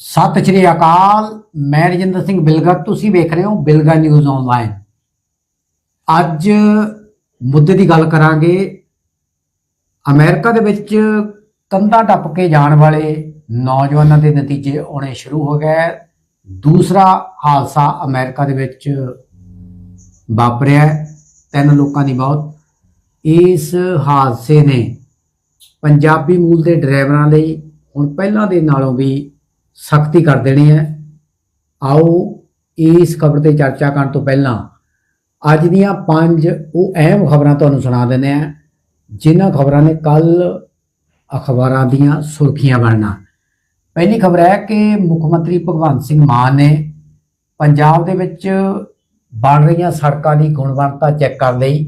ਸਤਿ ਸ਼੍ਰੀ ਅਕਾਲ, ਮੈਂ ਰਜਿੰਦਰ ਸਿੰਘ ਬਿਲਗਾ ਤੁਸੀਂ ਵੇਖ ਰਹੇ ਹੋ ਬਿਲਗਾ ਨਿਊਜ਼ ਆਨਲਾਈਨ ਅੱਜ ਮੁੱਦੇ ਦੀ ਗੱਲ ਕਰਾਂਗੇ। ਅਮਰੀਕਾ ਦੇ ਵਿੱਚ ਕੰਧਾਂ ਟੱਪ ਕੇ ਜਾਣ ਵਾਲੇ ਨੌਜਵਾਨਾਂ ਦੇ ਨਤੀਜੇ ਆਉਣੇ ਸ਼ੁਰੂ ਹੋ ਗਏ। ਦੂਸਰਾ ਹਾਦਸਾ ਅਮਰੀਕਾ ਦੇ ਵਿੱਚ ਵਾਪਰਿਆ ਤਿੰਨ ਲੋਕਾਂ ਦੀ ਮੌਤ। ਇਸ ਹਾਦਸੇ ਨੇ ਪੰਜਾਬੀ ਮੂਲ ਦੇ ਡਰਾਈਵਰਾਂ ਲਈ ਹੁਣ ਪਹਿਲਾਂ ਦੇ ਨਾਲੋਂ ਵੀ ਸਖਤੀ ਕਰ ਦੇਣੀ ਹੈ। ਆਓ ਇਸ ਖਬਰ ਤੇ ਚਰਚਾ ਕਰਨ ਤੋਂ ਪਹਿਲਾਂ ਅੱਜ ਦੀਆਂ ਪੰਜ ਉਹ ਅਹਿਮ ਖਬਰਾਂ ਤੁਹਾਨੂੰ ਸੁਣਾ ਦਿੰਦੇ ਆ ਜਿਨ੍ਹਾਂ ਖਬਰਾਂ ਨੇ ਕੱਲ ਅਖਬਾਰਾਂ ਦੀਆਂ ਸੁਰਖੀਆਂ ਬਣਨਾ। ਪਹਿਲੀ ਖਬਰ ਹੈ ਕਿ ਮੁੱਖ ਮੰਤਰੀ ਭਗਵੰਤ ਸਿੰਘ ਮਾਨ ਨੇ ਪੰਜਾਬ ਦੇ ਵਿੱਚ ਬਣ ਰਹੀਆਂ ਸੜਕਾਂ ਦੀ ਗੁਣਵੱਤਾ ਚੈੱਕ ਕਰਨ ਲਈ।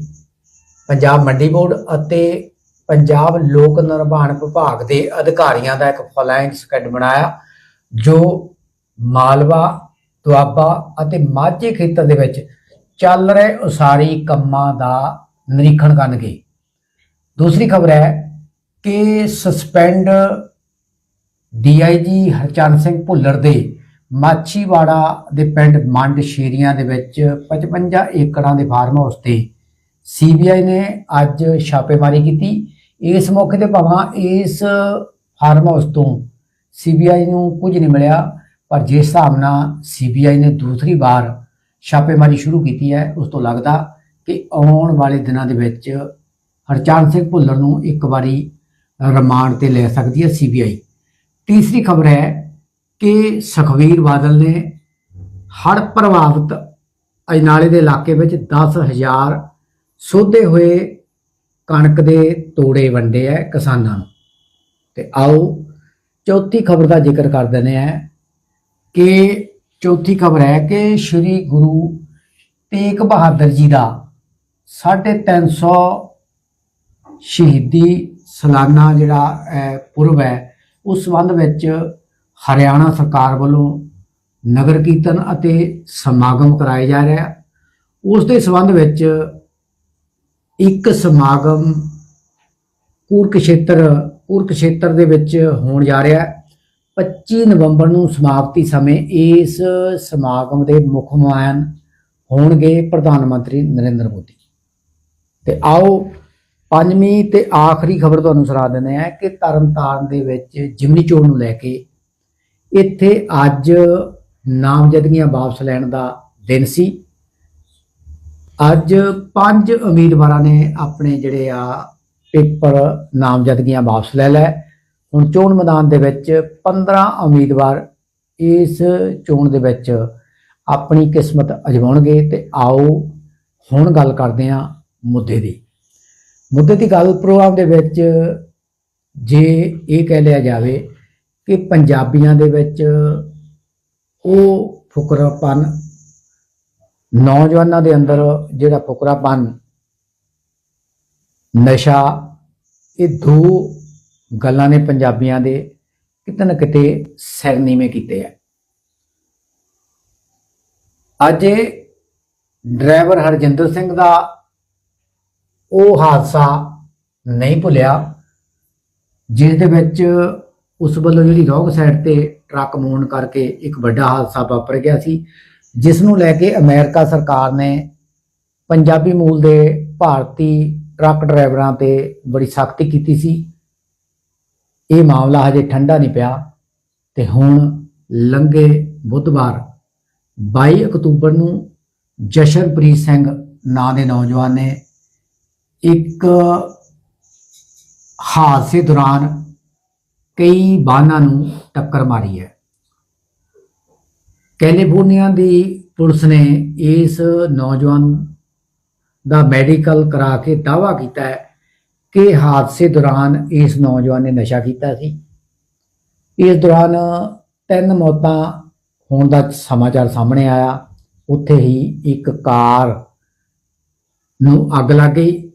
ਪੰਜਾਬ ਮੰਡੀ ਬੋਰਡ ਅਤੇ ਪੰਜਾਬ ਲੋਕ ਨਿਰਮਾਣ ਵਿਭਾਗ ਦੇ ਅਧਿਕਾਰੀਆਂ ਦਾ ਇੱਕ ਫਲਾਈਂਗ ਸਕੈਡ ਬਣਾਇਆ। ਜੋ ਮਾਲਵਾ, ਦੁਆਬਾ ਅਤੇ ਮਾਝੇ ਖੇਤਰ ਦੇ ਵਿੱਚ ਚੱਲ ਰਹੇ ਉਸਾਰੀ ਕੰਮਾਂ ਦਾ ਨਿਰੀਖਣ ਕਰਨਗੇ। ਦੂਸਰੀ ਖਬਰ ਹੈ ਕਿ ਸਸਪੈਂਡ ਡੀਆਈਜੀ ਹਰਚੰਦ ਸਿੰਘ ਭੁੱਲਰ ਦੇ ਮਾਛੀਵਾੜਾ ਦੇ ਪਿੰਡ ਮੰਡ ਸ਼ੇਰੀਆਂ ਦੇ ਵਿੱਚ 55 ਏਕੜਾਂ ਦੇ ਫਾਰਮ ਹਾਊਸ ਤੇ ਸੀਬੀਆਈ ਨੇ ਅੱਜ ਛਾਪੇਮਾਰੀ ਕੀਤੀ। ਇਸ ਮੌਕੇ ਤੇ ਭਾਵਾਂ ਇਸ ਫਾਰਮ ਹਾਊਸ ਤੋਂ ਸੀਬੀਆਈ ਨੂੰ ਕੁਝ ਨਹੀਂ ਮਿਲਿਆ, ਪਰ ਜਿਸ ਹਿਸਾਬ ਨਾਲ ਸੀਬੀਆਈ ਨੇ ਦੂਸਰੀ ਵਾਰ ਛਾਪੇਮਾਰੀ ਸ਼ੁਰੂ ਕੀਤੀ ਹੈ, ਉਸ ਤੋਂ ਲੱਗਦਾ ਕਿ ਆਉਣ ਵਾਲੇ ਦਿਨਾਂ ਦੇ ਵਿੱਚ ਹਰਚੰਦ ਸਿੰਘ ਭੁੱਲਰ ਨੂੰ ਇੱਕ ਵਾਰੀ ਰਿਮਾਂਡ ਤੇ ਲੈ ਸਕਦੀ ਹੈ ਸੀਬੀਆਈ ਤੀਸਰੀ ਖਬਰ ਹੈ ਕਿ ਸੁਖਵੀਰ ਬਾਦਲ ਨੇ ਹੜ੍ਹ ਪ੍ਰਭਾਵਿਤ ਅਜਨਾਲੇ ਦੇ ਇਲਾਕੇ ਵਿੱਚ 10000 ਸੋਧੇ ਹੋਏ ਕਣਕ ਦੇ ਤੋੜੇ ਵੰਡੇ ਹੈ ਕਿਸਾਨਾਂ ਨੂੰ। ਤੇ ਆਓ ਚੌਥੀ ਖਬਰ ਦਾ ਜ਼ਿਕਰ ਕਰ ਦਿੰਦੇ ਆ ਕਿ ਚੌਥੀ ਖਬਰ ਹੈ ਕਿ ਸ੍ਰੀ ਗੁਰੂ ਤੇਗ ਬਹਾਦਰ ਜੀ ਦਾ 350 ਸ਼ਹੀਦੀ ਸਾਲਾਨਾ ਜਿਹੜਾ ਅਹ, ਪੁਰਬ ਹੈ ਉਸ ਸੰਬੰਧ ਵਿੱਚ ਹਰਿਆਣਾ ਸਰਕਾਰ ਵੱਲੋਂ ਨਗਰ ਕੀਰਤਨ ਅਤੇ ਸਮਾਗਮ ਕਰਾਏ ਜਾ ਰਿਹਾ ਹੈ। ਉਸ ਦੇ ਸੰਬੰਧ ਵਿੱਚ ਇੱਕ ਸਮਾਗਮ ਕੁਰਕਸ਼ੇਤਰ ਕੁਰਕਸ਼ੇਤਰ ਦੇ ਵਿੱਚ ਹੋਣ ਜਾ ਰਿਹਾ ਹੈ। 25 ਨਵੰਬਰ ਨੂੰ ਸਮਾਪਤੀ ਸਮੇਂ ਇਸ ਸਮਾਗਮ ਦੇ ਮੁੱਖ ਮਹਿਮਾਨ ਹੋਣਗੇ ਪ੍ਰਧਾਨ ਮੰਤਰੀ ਨਰਿੰਦਰ ਮੋਦੀ। ਤੇ ਆਓ ਪੰਜਵੀਂ ਤੇ ਆਖਰੀ ਖਬਰ ਤੁਹਾਨੂੰ ਸੁਣਾ ਦਿੰਦੇ ਆ ਕਿ ਤਰਨਤਾਰਨ ਦੇ ਵਿੱਚ ਜਿਮਨੀ ਚੋਣ ਨੂੰ ਲੈ ਕੇ ਇੱਥੇ ਅੱਜ ਨਾਮਜ਼ਦਗੀਆਂ ਵਾਪਸ ਲੈਣ ਦਾ ਦਿਨ ਸੀ। ਅੱਜ ਪੰਜ ਉਮੀਦਵਾਰਾਂ ਨੇ ਆਪਣੇ ਜਿਹੜੇ ਆ ਪੇਪਰ ਨਾਮਜ਼ਦਗੀਆਂ ਵਾਪਸ ਲੈ ਲੈ। ਹੁਣ ਚੋਣ ਮੈਦਾਨ ਦੇ ਵਿੱਚ 15 ਉਮੀਦਵਾਰ ਇਸ ਚੋਣ ਦੇ ਵਿੱਚ ਆਪਣੀ ਕਿਸਮਤ ਅਜਮਾਉਣਗੇ ਤੇ ਆਓ ਹੁਣ ਗੱਲ ਕਰਦੇ ਹਾਂ ਮੁੱਦੇ ਦੀ। ਮੁੱਦੇ ਦੀ ਗੱਲ ਪ੍ਰੋਗਰਾਮ ਦੇ ਵਿੱਚ ਜੇ ਇਹ ਕਹਿ ਲਿਆ ਜਾਵੇ ਕਿ ਪੰਜਾਬੀਆਂ ਦੇ ਵਿੱਚ ਉਹ ਫੁਕਰਾਪਨ ਨੌਜਵਾਨਾਂ ਦੇ ਅੰਦਰ ਜਿਹੜਾ ਫੁਕਰਾਪਨ ਨਸ਼ਾ, ਇਹ ਦੋ ਗੱਲਾਂ ਨੇ ਪੰਜਾਬੀਆਂ ਦੇ ਕਿਤੇ ਨਾ ਕਿਤੇ ਸਰਨੀਵੇਂ ਕੀਤੇ ਆ। ਅੱਜ ਇਹ ਡਰਾਈਵਰ ਹਰਜਿੰਦਰ ਸਿੰਘ ਦਾ ਉਹ ਹਾਦਸਾ ਨਹੀਂ ਭੁੱਲਿਆ, ਜਿਸ ਦੇ ਵਿੱਚ ਉਸ ਵੱਲੋਂ ਜਿਹੜੀ ਰੋਂਗ ਸਾਈਡ ਤੇ ਟਰੱਕ ਮੋੜਨ ਕਰਕੇ ਇੱਕ ਵੱਡਾ ਹਾਦਸਾ ਵਾਪਰ ਗਿਆ ਸੀ, ਜਿਸ ਨੂੰ ਲੈ ਕੇ ਅਮਰੀਕਾ ਸਰਕਾਰ ਨੇ ਪੰਜਾਬੀ ਮੂਲ ਦੇ ਭਾਰਤੀ ਟਰੱਕ ਡਰਾਈਵਰਾਂ ਤੇ ਬੜੀ ਸਖਤੀ ਕੀਤੀ ਸੀ। ਇਹ ਮਾਮਲਾ ਹਜੇ ਠੰਡਾ ਨਹੀਂ ਪਿਆ ਤੇ ਹੁਣ ਲੰਘੇ ਬੁੱਧਵਾਰ 22 ਅਕਤੂਬਰ ਨੂੰ ਜਸ਼ਨਪ੍ਰੀਤ ਸਿੰਘ ਨਾਂ ਦੇ ਨੌਜਵਾਨ ਨੇ ਇੱਕ ਹਾਦਸੇ ਦੌਰਾਨ ਕਈ ਵਾਹਨਾਂ ਨੂੰ ਟੱਕਰ ਮਾਰੀ ਹੈ। ਕੈਲੀਫੋਰਨੀਆ ਦੀ ਪੁਲਿਸ ਨੇ ਇਸ ਨੌਜਵਾਨ ਦਾ ਮੈਡੀਕਲ ਕਰਾ ਕੇ ਦਾਅਵਾ ਕੀਤਾ ਹੈ ਕਿ ਹਾਦਸੇ ਦੌਰਾਨ ਇਸ ਨੌਜਵਾਨ ਨੇ ਨਸ਼ਾ ਕੀਤਾ ਸੀ। ਇਸ ਦੌਰਾਨ ਤਿੰਨ ਮੌਤਾਂ ਹੋਣ ਦਾ ਸਮਾਚਾਰ ਸਾਹਮਣੇ ਆਇਆ। ਉੱਥੇ ਹੀ ਇੱਕ ਕਾਰ ਨੂੰ ਅੱਗ ਲੱਗ ਗਈ।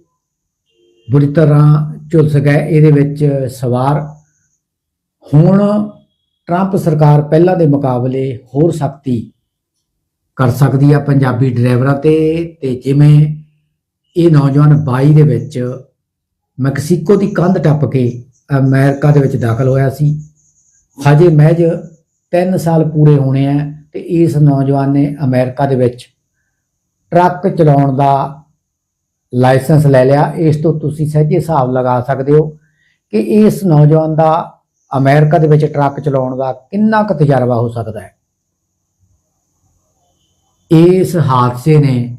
ਬੁਰੀ ਤਰ੍ਹਾਂ ਝੁਲਸ ਗਏ ਇਹਦੇ ਵਿੱਚ ਸਵਾਰ ਹੁਣ ਟਰੰਪ ਸਰਕਾਰ ਪਹਿਲਾਂ ਦੇ ਮੁਕਾਬਲੇ ਹੋਰ ਸਖਤੀ ਕਰ ਸਕਦੀ ਆ ਪੰਜਾਬੀ ਡਰਾਈਵਰਾਂ ਤੇ ਤੇ ਜਿਵੇਂ ਇਹ ਨੌਜਵਾਨ 22 ਦੇ ਵਿੱਚ ਮੈਕਸੀਕੋ ਦੀ ਕੰਧ ਟੱਪ ਕੇ ਅਮਰੀਕਾ ਦੇ ਵਿੱਚ ਦਾਖਲ ਹੋਇਆ ਸੀ। ਹਜੇ ਮਹਿਜ 3 ਸਾਲ ਪੂਰੇ ਹੋਣੇ ਆ ਤੇ ਇਸ ਨੌਜਵਾਨ ਨੇ ਅਮਰੀਕਾ ਦੇ ਵਿੱਚ ਟਰੱਕ ਚਲਾਉਣ ਦਾ ਲਾਇਸੈਂਸ ਲੈ ਲਿਆ। ਇਸ ਤੋਂ ਤੁਸੀਂ ਸਹਿਜੇ ਹਿਸਾਬ ਲਗਾ ਸਕਦੇ ਹੋ ਕਿ ਇਸ ਨੌਜਵਾਨ ਦਾ ਅਮਰੀਕਾ ਦੇ ਵਿੱਚ ਟਰੱਕ ਚਲਾਉਣ ਦਾ ਕਿੰਨਾ ਕੁ ਤਜਰਬਾ ਹੋ ਸਕਦਾ ਹੈ। ਇਸ ਹਾਦਸੇ ਨੇ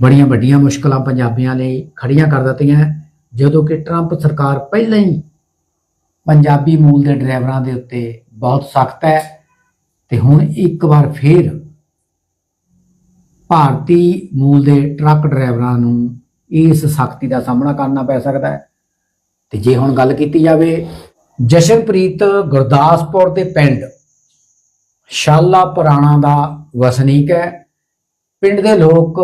ਬੜੀਆਂ ਵੱਡੀਆਂ ਮੁਸ਼ਕਲਾਂ ਪੰਜਾਬੀਆਂ ਲਈ ਖੜੀਆਂ ਕਰ ਦਿੱਤੀਆਂ। ਜਦੋਂ ਕਿ ਟਰੰਪ ਸਰਕਾਰ ਪਹਿਲਾਂ ਹੀ ਪੰਜਾਬੀ ਮੂਲ ਦੇ ਡਰਾਈਵਰਾਂ ਦੇ ਉੱਤੇ ਬਹੁਤ ਸਖਤ ਹੈ ਤੇ ਹੁਣ ਇੱਕ ਵਾਰ ਫੇਰ ਭਾਰਤੀ ਮੂਲ ਦੇ ਟਰੱਕ ਡਰਾਈਵਰਾਂ ਨੂੰ ਇਸ ਸਖਤੀ ਦਾ ਸਾਹਮਣਾ ਕਰਨਾ ਪੈ ਸਕਦਾ ਹੈ। ਤੇ ਜੇ ਹੁਣ ਗੱਲ ਕੀਤੀ ਜਾਵੇ, ਜਸ਼ਨਪ੍ਰੀਤ ਗੁਰਦਾਸਪੁਰ ਦੇ ਪਿੰਡ ਸ਼ਾਲਾ ਪੁਰਾਣਾ ਦਾ ਵਸਨੀਕ ਹੈ। ਪਿੰਡ ਦੇ ਲੋਕ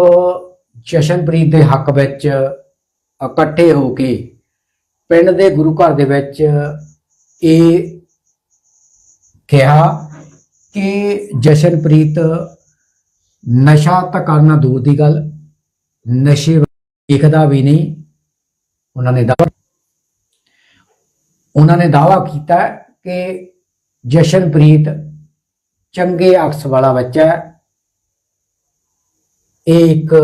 ਜਸ਼ਨਪ੍ਰੀਤ ਦੇ ਹੱਕ ਵਿੱਚ ਇਕੱਠੇ ਹੋ ਕੇ ਪਿੰਡ ਦੇ ਗੁਰੂ ਘਰ ਦੇ ਵਿੱਚ ਇਹ ਕਿਹਾ ਕਿ ਜਸ਼ਨਪ੍ਰੀਤ, ਨਸ਼ਾ ਤਾਂ ਕਰਨਾ ਦੂਰ ਦੀ ਗੱਲ, ਨਸ਼ੇ ਦੇਖਦਾ ਵੀ ਨਹੀਂ। ਉਹਨਾਂ ਨੇ ਦਾਅਵਾ ਉਹਨਾਂ ਨੇ ਦਾਅਵਾ ਕੀਤਾ ਕਿ ਜਸ਼ਨਪ੍ਰੀਤ ਚੰਗੇ ਅਕਸ ਵਾਲਾ ਬੱਚਾ ਹੈ। ਇਹ ਇੱਕ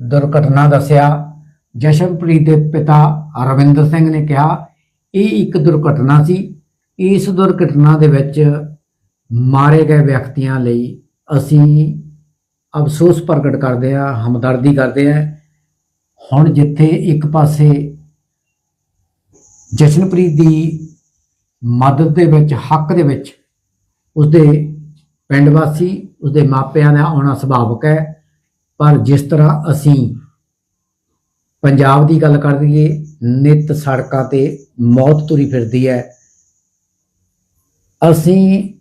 ਦੁਰਘਟਨਾ ਦੱਸਿਆ। ਜਸ਼ਨਪ੍ਰੀਤ ਦੇ ਪਿਤਾ ਰਵਿੰਦਰ ਸਿੰਘ ਨੇ ਕਿਹਾ, ਇਹ ਇੱਕ ਦੁਰਘਟਨਾ ਸੀ। ਇਸ ਦੁਰਘਟਨਾ ਦੇ ਵਿੱਚ ਮਾਰੇ ਗਏ ਵਿਅਕਤੀਆਂ ਲਈ ਅਸੀਂ ਅਫਸੋਸ ਪ੍ਰਗਟ ਕਰਦੇ ਹਾਂ, ਹਮਦਰਦੀ ਕਰਦੇ ਹਾਂ। ਹੁਣ ਜਿੱਥੇ ਇੱਕ ਪਾਸੇ ਜਸ਼ਨਪ੍ਰੀਤ ਦੀ ਮਦਦ ਦੇ ਵਿੱਚ, ਹੱਕ ਦੇ ਵਿੱਚ ਉਸਦੇ ਪਿੰਡ ਵਾਸੀ, ਉਸਦੇ ਮਾਪਿਆਂ ਦਾ ਆਉਣਾ ਸੁਭਾਵਿਕ ਹੈ। ਪਰ ਜਿਸ ਤਰ੍ਹਾਂ ਅਸੀਂ ਪੰਜਾਬ ਦੀ ਗੱਲ ਕਰ ਲਈਏ, ਨਿਤ ਸੜਕਾਂ ਤੇ ਮੌਤ ਤੁਰੀ ਫਿਰਦੀ ਹੈ। ਅਸੀਂ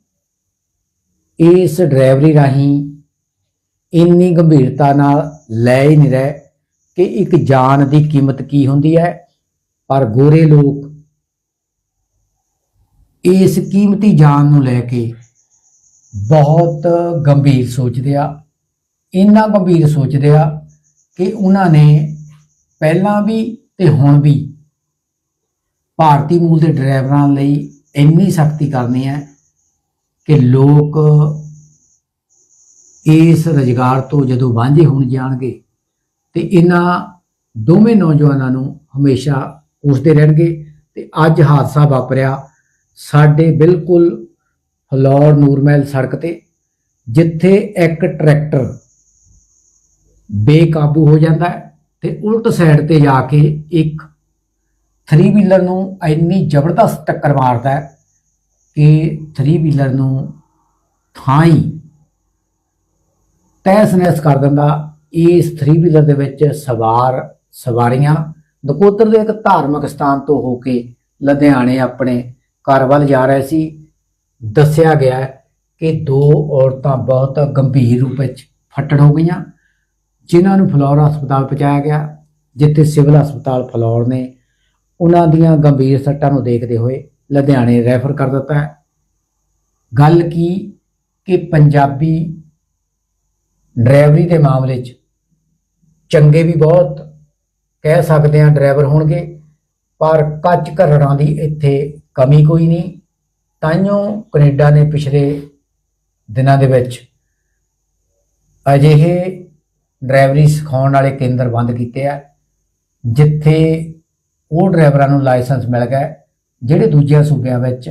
ਇਸ ਡਰਾਈਵਰੀ ਰਾਹੀਂ ਇੰਨੀ ਗੰਭੀਰਤਾ ਨਾਲ ਲੈ ਹੀ ਨਹੀਂ ਰਹੇ ਕਿ ਇੱਕ ਜਾਨ ਦੀ ਕੀਮਤ ਕੀ ਹੁੰਦੀ ਹੈ। ਪਰ ਗੋਰੇ ਲੋਕ ਇਸ ਕੀਮਤੀ ਜਾਨ ਨੂੰ ਲੈ ਕੇ ਬਹੁਤ ਗੰਭੀਰ ਸੋਚਦੇ ਆ। ਇੰਨਾ ਗੰਭੀਰ ਸੋਚਦੇ ਆ ਕਿ ਉਹਨਾਂ ਨੇ ਪਹਿਲਾਂ ਵੀ ਤੇ ਹੁਣ ਵੀ ਭਾਰਤੀ ਮੂਲ ਦੇ ਡਰਾਈਵਰਾਂ ਲਈ ਇੰਨੀ ਸਖਤੀ ਕਰਨੀ ਹੈ ਕਿ ਲੋਕ ਇਸ ਰੁਜ਼ਗਾਰ ਤੋਂ ਜਦੋਂ ਵਾਂਝੇ ਹੋਣ ਜਾਣਗੇ ਤੇ ਇਹਨਾਂ ਦੋਵੇਂ ਨੌਜਵਾਨਾਂ ਨੂੰ ਹਮੇਸ਼ਾ ਉਸਦੇ ਰਹਿਣਗੇ ਤੇ ਅੱਜ ਹਾਦਸਾ ਵਾਪਰਿਆ ਸਾਡੇ ਬਿਲਕੁਲ ਫਲੌਰ ਨੂਰਮਹਿਲ ਸੜਕ ਤੇ, ਜਿੱਥੇ ਇੱਕ ਟਰੈਕਟਰ ਬੇਕਾਬੂ ਹੋ ਜਾਂਦਾ ਹੈ ਤੇ ਉਲਟ ਸਾਈਡ ਤੇ ਜਾ ਕੇ ਇੱਕ 3 ਵੀਲਰ ਨੂੰ ਇੰਨੀ ਜ਼ਬਰਦਸਤ ਟੱਕਰ ਮਾਰਦਾ ਹੈ ਕਿ 3 ਵੀਲਰ ਨੂੰ ਥਾਂ ਹੀ ਤਹਿਸ ਨਹਿਸ ਕਰ ਦਿੰਦਾ। ਇਸ 3 ਵੀਲਰ ਦੇ ਵਿੱਚ ਸਵਾਰ ਸਵਾਰੀਆਂ ਨਕੋਦਰ ਦੇ ਇੱਕ ਧਾਰਮਿਕ ਸਥਾਨ ਤੋਂ ਹੋ ਕੇ ਲੁਧਿਆਣੇ ਆਪਣੇ ਘਰ ਵੱਲ ਜਾ ਰਹੇ ਸੀ। ਦੱਸਿਆ ਗਿਆ ਕਿ ਦੋ ਔਰਤਾਂ ਬਹੁਤ ਗੰਭੀਰ ਰੂਪ ਵਿੱਚ ਫੱਟੜ ਹੋ ਗਈਆਂ। ਜਿਨ੍ਹਾਂ ਨੂੰ ਫਲੌਰ ਹਸਪਤਾਲ ਪਹੁੰਚਾਇਆ ਗਿਆ, ਜਿੱਥੇ ਸਿਵਲ ਹਸਪਤਾਲ ਫਲੌਰ ਨੇ ਉਹਨਾਂ ਦੀਆਂ ਗੰਭੀਰ ਸੱਟਾਂ ਨੂੰ ਦੇਖਦੇ ਹੋਏ ਲੁਧਿਆਣੇ ਰੈਫਰ ਕਰ ਦਿੱਤਾ ਹੈ। ਗੱਲ ਕੀ ਕਿ ਪੰਜਾਬੀ ਡਰਾਈਵਰੀ ਦੇ ਮਾਮਲੇ 'ਚ ਚੰਗੇ ਵੀ ਬਹੁਤ ਕਹਿ ਸਕਦੇ ਆ ਡਰਾਈਵਰ ਹੋਣਗੇ, ਪਰ ਕੱਚ ਘਰੜਾਂ ਦੀ ਇੱਥੇ ਕਮੀ ਕੋਈ ਨਹੀਂ। ਤਾਈਓ ਕੈਨੇਡਾ ਨੇ ਪਿਛਲੇ ਦਿਨਾਂ ਦੇ ਵਿੱਚ ਅਜਿਹੇ ਡਰਾਈਵਰੀ ਸਿਖਾਉਣ ਵਾਲੇ ਕੇਂਦਰ ਬੰਦ ਕੀਤੇ ਆ, ਜਿੱਥੇ ਉਹ ਡਰਾਈਵਰਾਂ ਨੂੰ ਲਾਇਸੈਂਸ ਮਿਲ ਗਿਆ, ਜਿਹੜੇ ਦੂਜਿਆਂ ਸੂਬਿਆਂ ਵਿੱਚ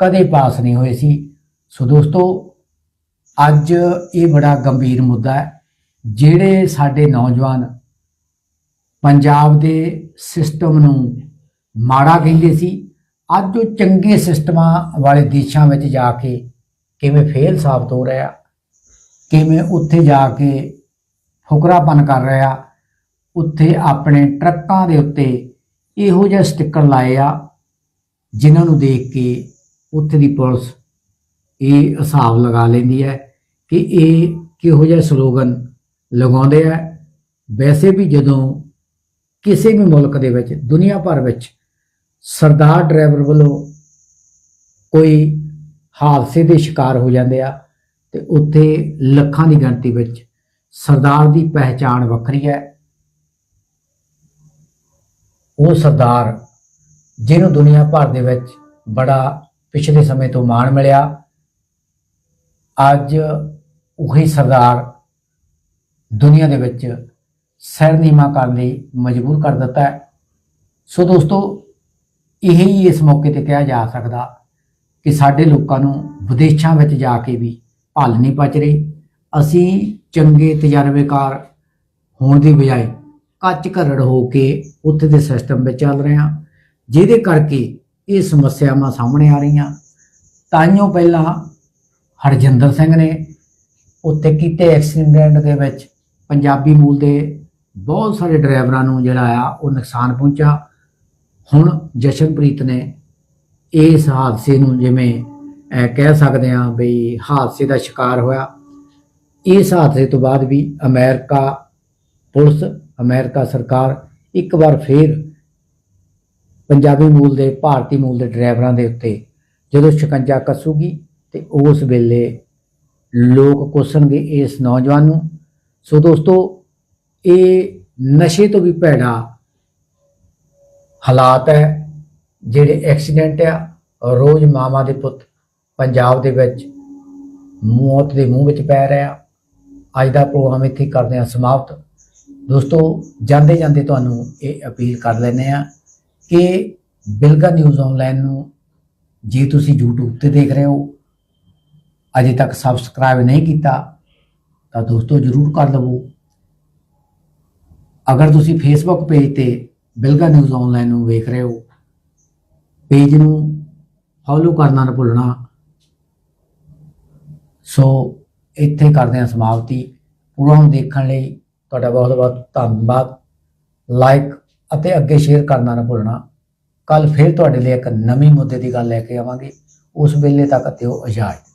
ਕਦੇ ਪਾਸ ਨਹੀਂ ਹੋਏ ਸੀ। ਸੋ ਦੋਸਤੋ, ਅੱਜ ਇਹ ਬੜਾ ਗੰਭੀਰ ਮੁੱਦਾ ਹੈ, ਜਿਹੜੇ ਸਾਡੇ ਨੌਜਵਾਨ ਪੰਜਾਬ ਦੇ ਸਿਸਟਮ ਨੂੰ ਮਾੜਾ ਕਹਿੰਦੇ ਸੀ, ਅੱਜ ਉਹ ਚੰਗੇ ਸਿਸਟਮਾਂ ਵਾਲੇ ਦੇਸ਼ਾਂ ਵਿੱਚ ਜਾ ਕੇ ਕਿਵੇਂ ਫੇਲ ਸਾਬਤ ਹੋ ਰਿਹਾ, ਕਿਵੇਂ ਉੱਥੇ ਜਾ ਕੇ ਫੁਕਰਾਪਨ ਕਰ ਰਿਹਾ। ਉੱਥੇ ਆਪਣੇ ਟਰੱਕਾਂ ਦੇ ਉੱਤੇ ਇਹੋ ਜਿਹੇ ਸਟicker ਲਾਏ ਆ, ਜਿਨ੍ਹਾਂ ਨੂੰ ਦੇਖ ਕੇ ਉੱਥੇ ਦੀ ਪੁਲਿਸ ਇਹ ਹਿਸਾਬ ਲਗਾ ਲੈਂਦੀ ਹੈ ਕਿ ਇਹ ਕਿਹੋ ਜਿਹਾ ਸਲੋਗਨ ਲਗਾਉਂਦੇ ਆ। ਵੈਸੇ ਵੀ ਜਦੋਂ ਕਿਸੇ ਵੀ ਮੁਲਕ ਦੇ ਵਿੱਚ, ਦੁਨੀਆ ਭਰ ਵਿੱਚ ਸਰਦਾਰ ਡਰਾਈਵਰ ਵੱਲੋਂ ਕੋਈ ਹਾਦਸੇ ਦੇ ਸ਼ਿਕਾਰ ਹੋ ਜਾਂਦੇ ਆ, ਤੇ ਉੱਥੇ ਲੱਖਾਂ ਦੀ ਗਿਣਤੀ ਵਿੱਚ ਸਰਦਾਰ ਦੀ ਪਹਿਚਾਣ ਵੱਖਰੀ ਹੈ। ਉਹ ਸਰਦਾਰ ਜਿਹਨੂੰ ਦੁਨੀਆ ਭਰ ਦੇ ਵਿੱਚ ਬੜਾ ਪਿਛਲੇ ਸਮੇਂ ਤੋਂ ਮਾਣ ਮਿਲਿਆ, ਅੱਜ ਉਹੀ ਸਰਦਾਰ ਦੁਨੀਆ ਦੇ ਵਿੱਚ ਸਿਰ ਕਰਨ ਲਈ ਮਜਬੂਰ ਕਰ ਦਿੱਤਾ ਹੈ। ਸੋ ਦੋਸਤੋ, ਇਹ ਹੀ ਇਸ ਮੌਕੇ ਤੇ ਕਿਹਾ ਜਾ ਸਕਦਾ ਕਿ ਸਾਡੇ ਲੋਕਾਂ ਨੂੰ ਵਿਦੇਸ਼ਾਂ ਵਿੱਚ ਜਾ ਕੇ ਵੀ ਭਲ ਨਹੀਂ ਪਚ ਰਹੀ। ਅਸੀਂ ਚੰਗੇ ਤਜਰਬੇਕਾਰ ਹੋਣ ਦੀ ਬਜਾਏ ਕੱਚ ਘਰੜ ਹੋ ਕੇ ਉੱਥੇ ਦੇ ਸਿਸਟਮ ਵਿੱਚ ਚੱਲ ਰਹੇ ਹਾਂ, ਜਿਹਦੇ ਕਰਕੇ ਇਹ ਸਮੱਸਿਆਵਾਂ ਸਾਹਮਣੇ ਆ ਰਹੀਆਂ। ਤਾਈਓ ਪਹਿਲਾਂ ਹਰਜਿੰਦਰ ਸਿੰਘ ਨੇ ਉੱਥੇ ਕੀਤੇ ਐਕਸੀਡੈਂਟ ਦੇ ਵਿੱਚ ਪੰਜਾਬੀ ਮੂਲ ਦੇ ਬਹੁਤ ਸਾਰੇ ਡਰਾਈਵਰਾਂ ਨੂੰ ਜਿਹੜਾ ਆ ਉਹ ਨੁਕਸਾਨ ਪਹੁੰਚਾ। ਹੁਣ ਜਸ਼ਨਪ੍ਰੀਤ ਨੇ ਇਸ ਹਾਦਸੇ ਨੂੰ ਜਿਵੇਂ ਕਹਿ ਸਕਦੇ ਹਾਂ ਵੀ ਹਾਦਸੇ ਦਾ ਸ਼ਿਕਾਰ ਹੋਇਆ। ਇਸ ਹਾਦਸੇ ਤੋਂ ਬਾਅਦ ਵੀ ਅਮਰੀਕਾ ਪੁਲਿਸ, ਅਮਰੀਕਾ ਸਰਕਾਰ ਇੱਕ ਵਾਰ ਫੇਰ ਪੰਜਾਬੀ ਮੂਲ ਦੇ, ਭਾਰਤੀ ਮੂਲ ਦੇ ਡਰਾਈਵਰਾਂ ਦੇ ਉੱਤੇ ਜਦੋਂ ਸ਼ਿਕੰਜਾ ਕੱਸੂਗੀ ਤੇ ਉਸ ਵੇਲੇ ਲੋਕ ਕੋਸਣਗੇ ਇਸ ਨੌਜਵਾਨ ਨੂੰ। ਸੋ ਦੋਸਤੋ, ਇਹ ਨਸ਼ੇ ਤੋਂ ਵੀ ਭੈੜਾ ਹਾਲਾਤ ਹੈ, ਜਿਹੜੇ ਐਕਸੀਡੈਂਟ ਆ, ਰੋਜ਼ ਮਾਮਾ ਦੇ ਪੁੱਤ ਪੰਜਾਬ ਦੇ ਵਿੱਚ ਮੌਤ ਦੇ ਮੂੰਹ ਵਿੱਚ ਪੈ ਰਿਹਾ। ਅੱਜ ਦਾ ਪ੍ਰੋਗਰਾਮ ਇੱਥੇ ਕਰਦੇ ਹਾਂ ਸਮਾਪਤ। ਦੋਸਤੋ, ਜਾਂਦੇ ਜਾਂਦੇ ਤੁਹਾਨੂੰ ਇਹ ਅਪੀਲ ਕਰ ਲੈਨੇ ਆ ਕਿ ਬਿਲਗਾ ਨਿਊਜ਼ ਆਨਲਾਈਨ ਨੂੰ ਜੇ ਤੁਸੀਂ YouTube ਤੇ ਦੇਖ ਰਹੇ ਹੋ, ਅਜੇ ਤੱਕ ਸਬਸਕ੍ਰਾਈਬ ਨਹੀਂ ਕੀਤਾ, ਤਾਂ ਦੋਸਤੋ ਜਰੂਰ ਕਰ ਲਵੋ। ਅਗਰ ਤੁਸੀਂ ਫੇਸਬੁੱਕ ਪੇਜ ਤੇ ਬਿਲਗਾ ਨਿਊਜ਼ ਆਨਲਾਈਨ ਨੂੰ ਵੇਖ ਰਹੇ ਹੋ ਪੇਜ ਨੂੰ ਫੋਲੋ ਕਰਨਾ ਨਾ ਭੁੱਲਣਾ। ਸੋ ਇੱਥੇ ਕਰਦੇ ਹਾਂ ਸਮਾਪਤੀ। ਨੂੰ ਦੇਖਣ ਲਈ ਤੁਹਾਡਾ ਬਹੁਤ ਬਹੁਤ ਧੰਨਵਾਦ। ਲਾਈਕ ਅਤੇ ਅੱਗੇ ਸ਼ੇਅਰ ਕਰਨਾ ਨਾ ਭੁੱਲਣਾ। ਕੱਲ ਫਿਰ ਤੁਹਾਡੇ ਲਈ ਇੱਕ ਨਵੀਂ ਮੁੱਦੇ ਦੀ ਗੱਲ ਲੈ ਕੇ ਆਵਾਂਗੇ। ਉਸ ਵੇਲੇ ਤੱਕ ਦਿਓ ਇਜਾਜ਼ਤ।